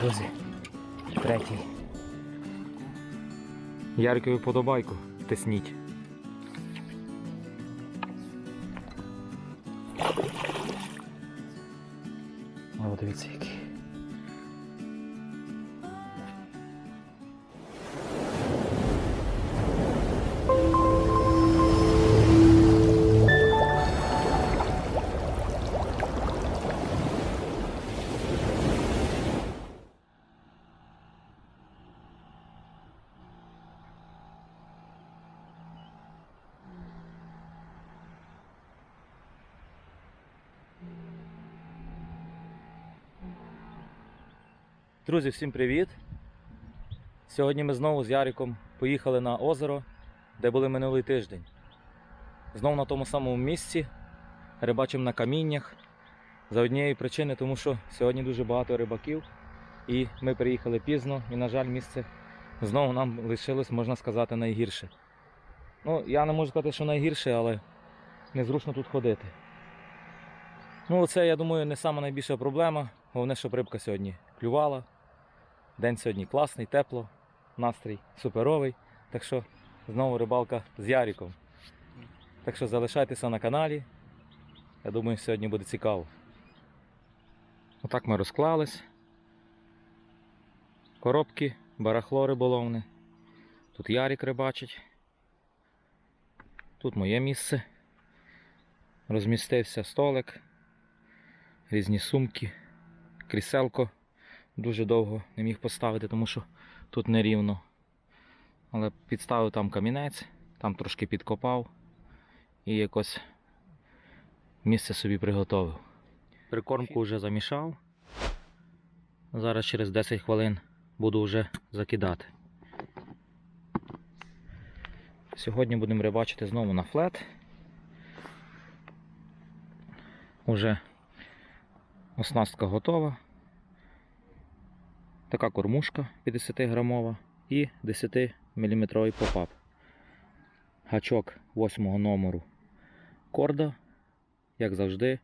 друзі. Третій. Яркою вподобайку тисніть. Друзі, всім привіт! Сьогодні ми знову з Яриком поїхали на озеро, де були минулий тиждень. Знову на тому самому місці, рибачимо на каміннях. За однієї причини, тому що сьогодні дуже багато рибаків, і ми приїхали пізно, і, на жаль, місце знову нам лишилось, можна сказати, найгірше. Ну, я не можу сказати, що найгірше, але незручно тут ходити. Ну, це, я думаю, не найбільша проблема. Головне, щоб рибка сьогодні клювала. День сьогодні класний, тепло, настрій суперовий. Так що знову рибалка з Яріком. Так що залишайтеся на каналі. Я думаю, сьогодні буде цікаво. Отак ми розклались. Коробки, барахло риболовне. Тут Ярік рибачить. Тут моє місце. Розмістився столик, різні сумки, кріселко дуже довго не міг поставити, тому що тут нерівно. Але підставив там камінець, там трошки підкопав і якось місце собі приготовив. Прикормку вже замішав. Зараз через 10 хвилин буду вже закидати. Сьогодні будемо рибачити знову на флет. Уже оснастка готова. Така кормушка 50 грамова і 10 мм попап. Гачок 8 номеру корда, як завжди,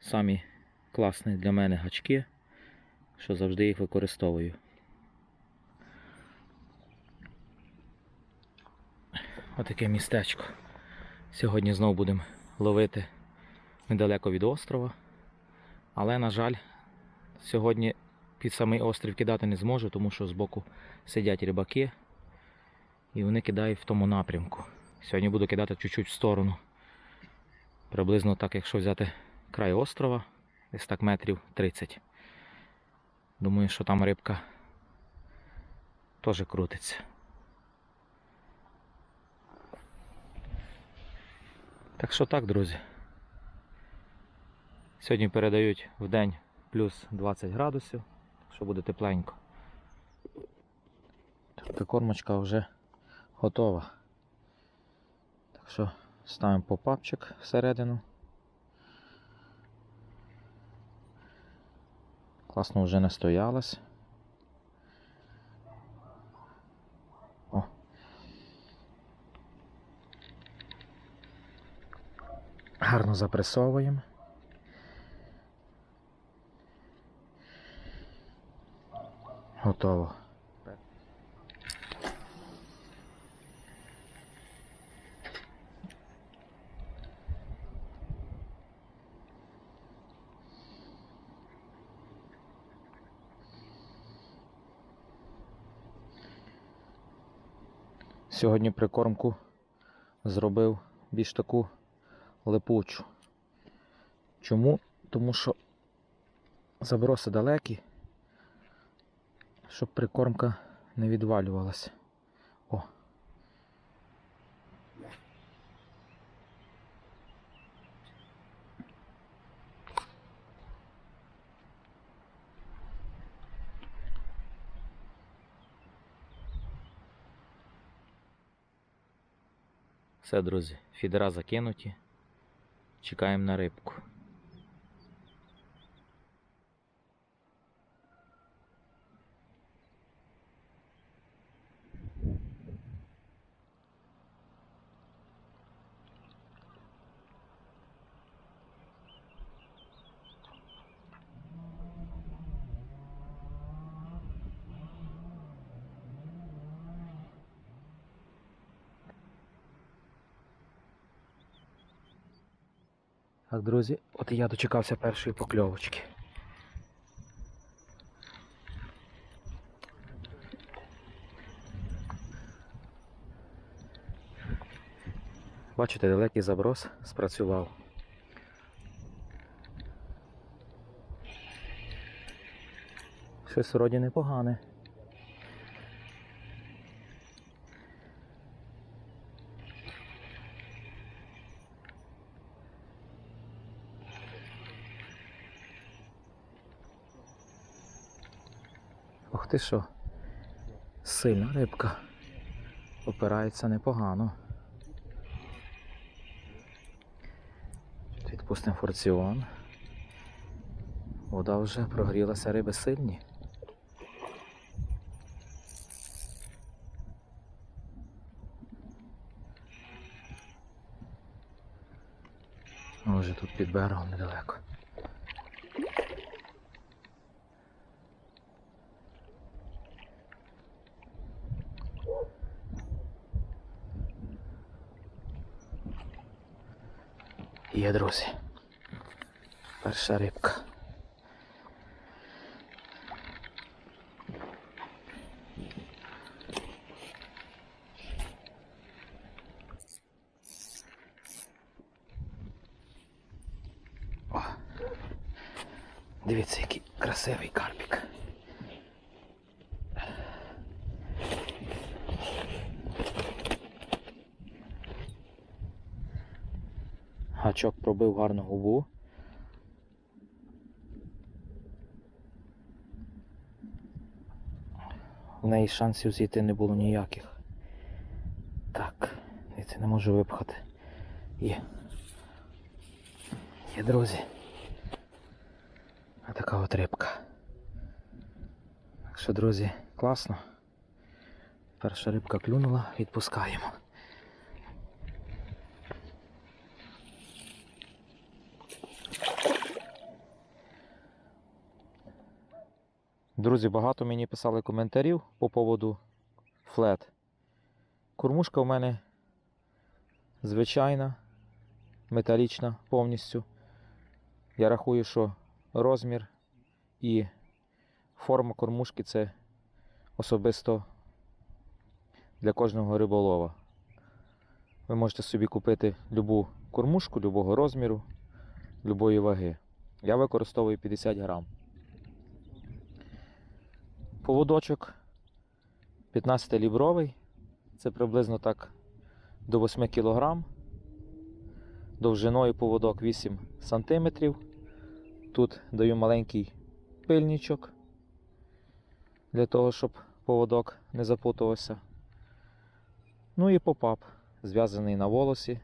самі класні для мене гачки, що завжди їх використовую. Отаке містечко. Сьогодні знову будемо ловити недалеко від острова. Але, на жаль, сьогодні під самий острів кидати не зможу, тому що збоку сидять рибаки і вони кидають в тому напрямку. Сьогодні буду кидати чуть-чуть в сторону. Приблизно так, якщо взяти край острова, десь так метрів 30. Думаю, що там рибка теж крутиться. Так що так, друзі. Сьогодні передають в день плюс 20 градусів, що буде тепленько. Прикормочка вже готова. Так що ставимо попапчик всередину. Класно вже настоялась. О. Гарно запресовуємо. Готово. Сьогодні прикормку зробив більш таку липучу. Чому? Тому що заброси далекі, щоб прикормка не відвалювалася. О. Все, друзі, фідера закинуті. Чекаємо на рибку. Так, друзі, от і я дочекався першої покльовочки. Бачите, далекий заброс спрацював. Щось вроді непогане. Ти що. Сильна рибка. Опирається непогано. Відпустимо форціон. Вода вже прогрілася, риби сильні. Може тут під берегом недалеко. Є, друзі. Перша рибка. О. Дивіться, який красивий карпік. Гачок пробив гарну губу. В неї шансів зійти не було ніяких. Так, це не можу випхати. Є. Є, друзі. А така от рибка. Так що, друзі, класно. Перша рибка клюнула, відпускаємо. Друзі, багато мені писали коментарів по поводу флет. Кормушка у мене звичайна, металічна повністю. Я рахую, що розмір і форма кормушки це особисто для кожного риболова. Ви можете собі купити любу кормушку, любого розміру, любої ваги. Я використовую 50 грам. Поводочок 15-лібровий, це приблизно так до 8 кг. Довжиною поводок 8 см. Тут даю маленький пильничок для того, щоб поводок не запутувався. Ну і попап, зв'язаний на волосі,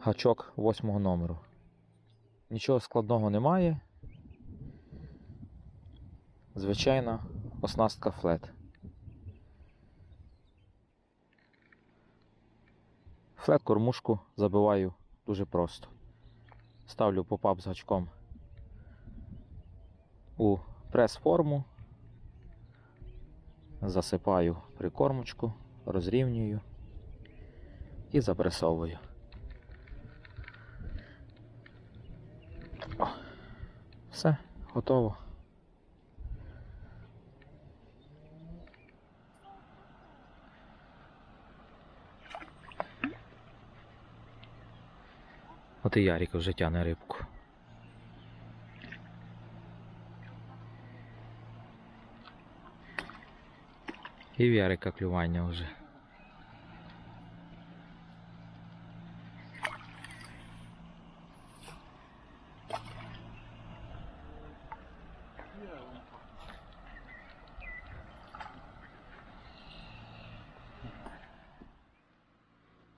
гачок 8 номеру. Нічого складного немає. Звичайна оснастка флет. Флет кормушку забиваю дуже просто. Ставлю попап з гачком у прес-форму, засипаю прикормочку, розрівнюю і запресовую. Все, готово. От і Ярик вже тяне рибку. І в Ярика клювання вже.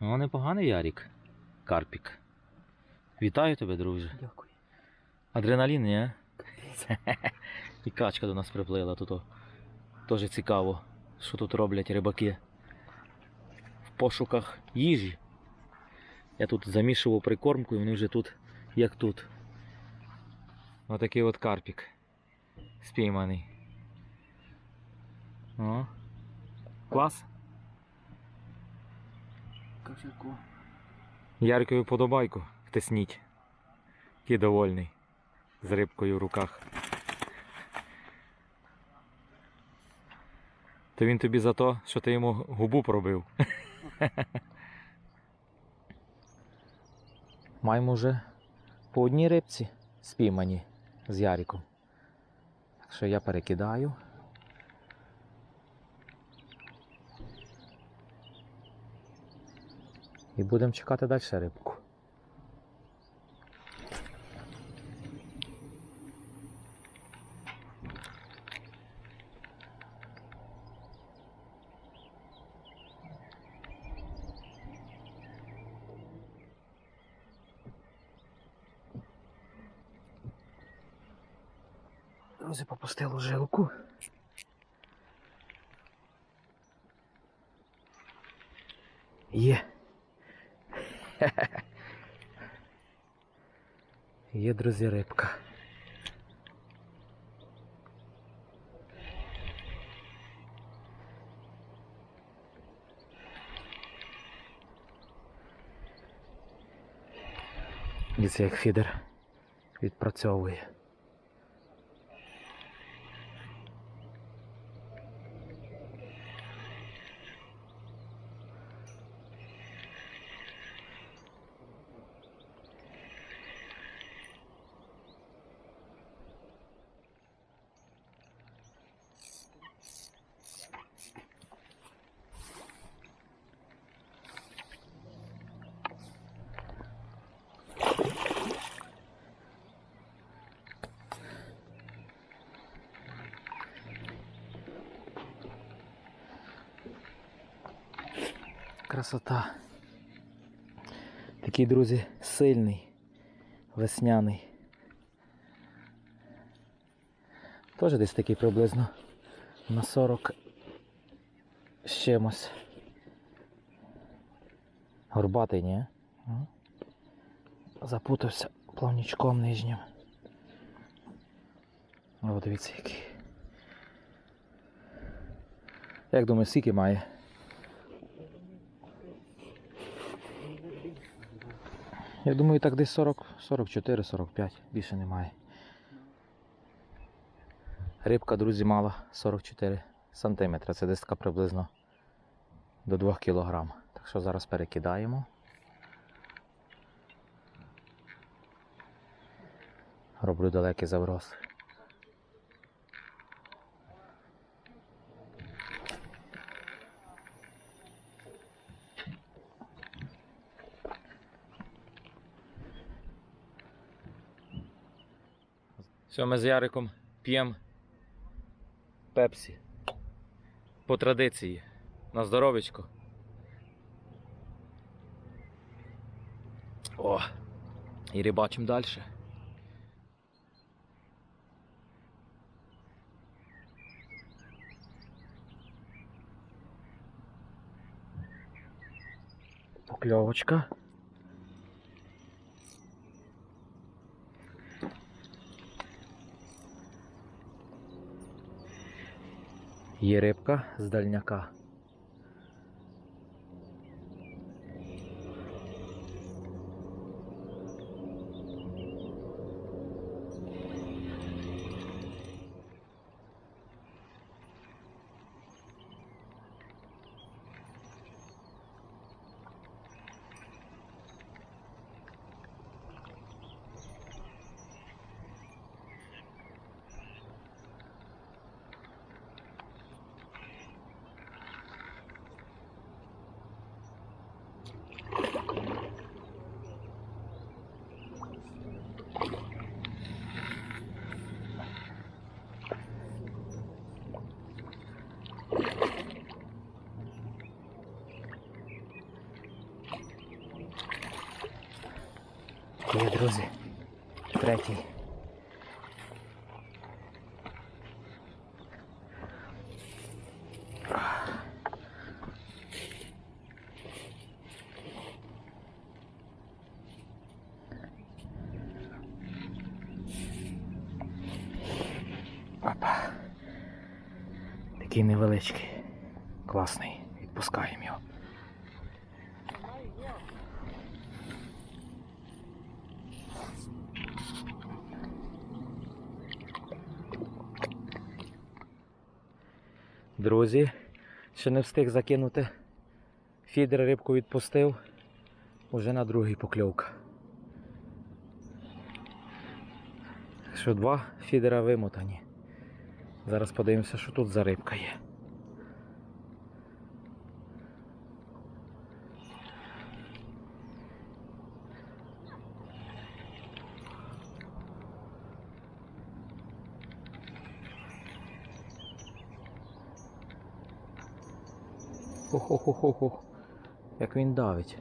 О, непоганий Ярик. Карпік. Вітаю тебе, друже. Дякую. Адреналін, ні? І качка до нас приплила тут. Теж цікаво, що тут роблять рибаки. В пошуках їжі. Я тут замішував прикормку і вони вже тут, як тут. Отакий от карпік. Спійманий. О. Клас. Кошаку. Ярикові подобайку. Втисніть. Який довольний. З рибкою в руках. То він тобі за те, що ти йому губу пробив. Маємо вже по одній рибці спіймані з Яріком. Так що я перекидаю. І будемо чекати далі рибку. Друзі, попустило жилку. Є. Є, друзі, рибка. Дивіться, як фідер відпрацьовує. Красота. Такий, друзі, сильний, весняний. Теж десь такий приблизно на 40 з чимось. Горбатий, ні? Запутався плавнічком нижнім. О, дивіться який. Як думаєш, скільки має? Я думаю, так десь 40, 44, 45, більше немає. Рибка, друзі, мала 44 сантиметри. Це десь така приблизно до 2 кілограм. Так що зараз перекидаємо. Роблю далекий заброс. Все, ми з Яриком п'ємо пепсі. По традиції. На здоровечко. О! І рибачимо далі. Покльовочка. Є рибка з дальняка. Є, друзі. Третій. Опа. Такий невеличкий. Класний. Відпускаємо його. Друзі, ще не встиг закинути. Фідер рибку відпустив. Уже на другий покльовка. Що два фідера вимотані. Зараз подивимося, що тут за рибка є. Хо-хо-хо-хо-хо. Як він давить.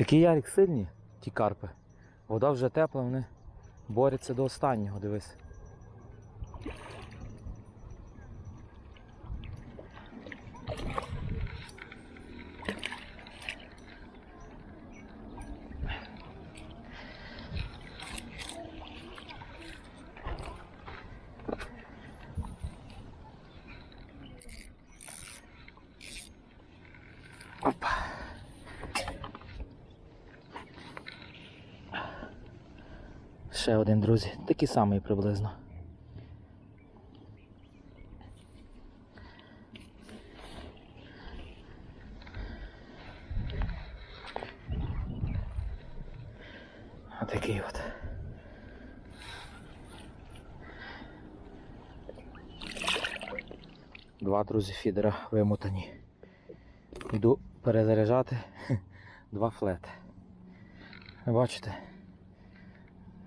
Такий ярик сильні, ті карпи. Вода вже тепла, вони борються до останнього, дивись. Опа. Ще один, друзі, такий самий приблизно. Отакий от. Два друзі фідера вимотані. Йду перезаряджати два флети. Бачите?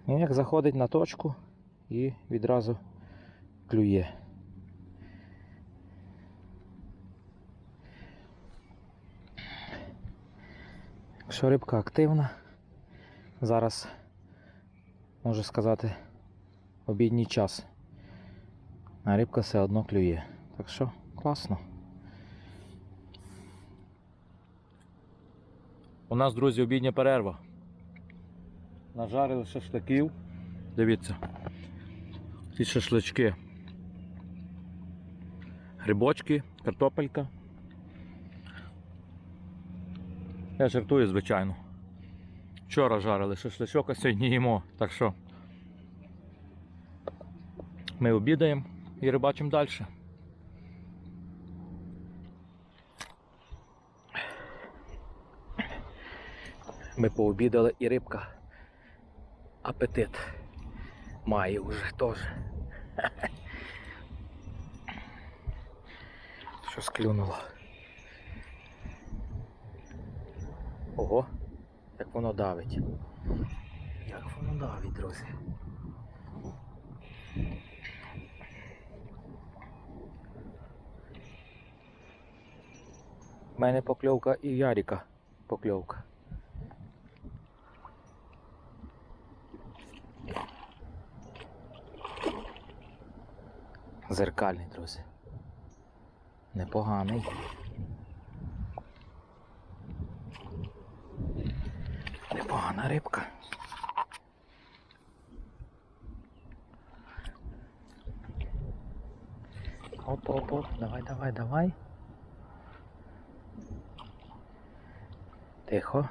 Він як заходить на точку і відразу клює. Якщо рибка активна, зараз можу сказати обідній час. А рибка все одно клює. Так що класно. У нас, друзі, обідня перерва. Нажарили шашликів. Дивіться. Ці шашлички. Грибочки, картопелька. Я жартую, звичайно. Вчора жарили шашличок, а сьогодні їмо. Так що ми обідаємо і рибачимо далі. Ми пообідали і рибка апетит має вже теж. Що склюнуло. Ого, як воно давить. Як воно давить, друзі. У мене покльовка і Яріка покльовка. Зеркальний, друзі. Непоганий. Непогана рибка. Оп, оп, оп, давай, давай, давай. Тихо.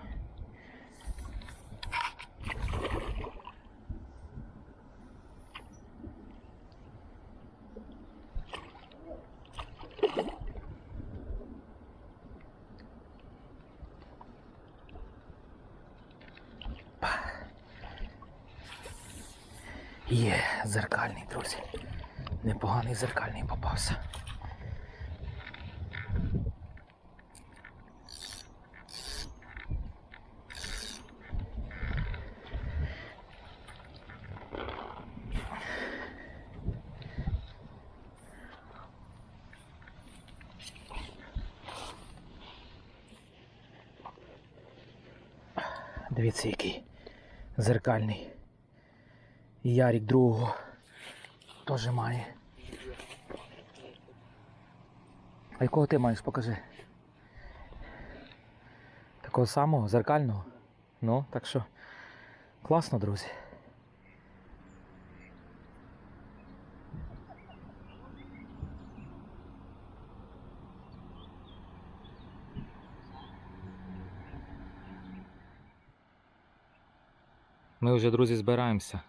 Є, зеркальний, друзі. Непоганий зеркальний попався. Дивіться, який зеркальний. Ярік другого теж має. А якого ти маєш, покажи. Такого самого, зеркального. Ну, так що класно, друзі. Ми вже, друзі, збираємося.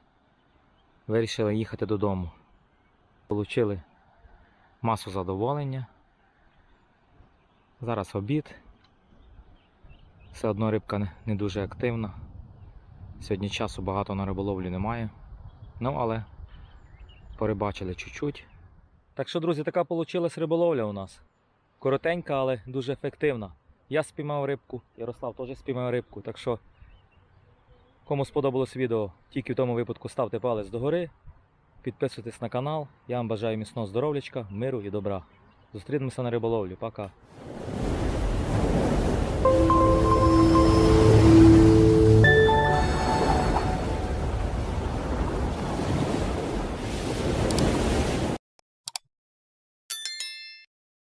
Вирішили їхати додому. Получили масу задоволення. Зараз обід. Все одно рибка не- дуже активна. Сьогодні часу багато на риболовлю немає. Ну, але порибачили чуть-чуть. Так що, друзі, така вийшла риболовля у нас. Коротенька, але дуже ефективна. Я спіймав рибку, Ярослав теж спіймав рибку. Так що, кому сподобалось відео, тільки в тому випадку ставте палець догори. Підписуйтесь на канал. Я вам бажаю міцного здоров'ячка, миру і добра. Зустрінемося на риболовлі. Пока.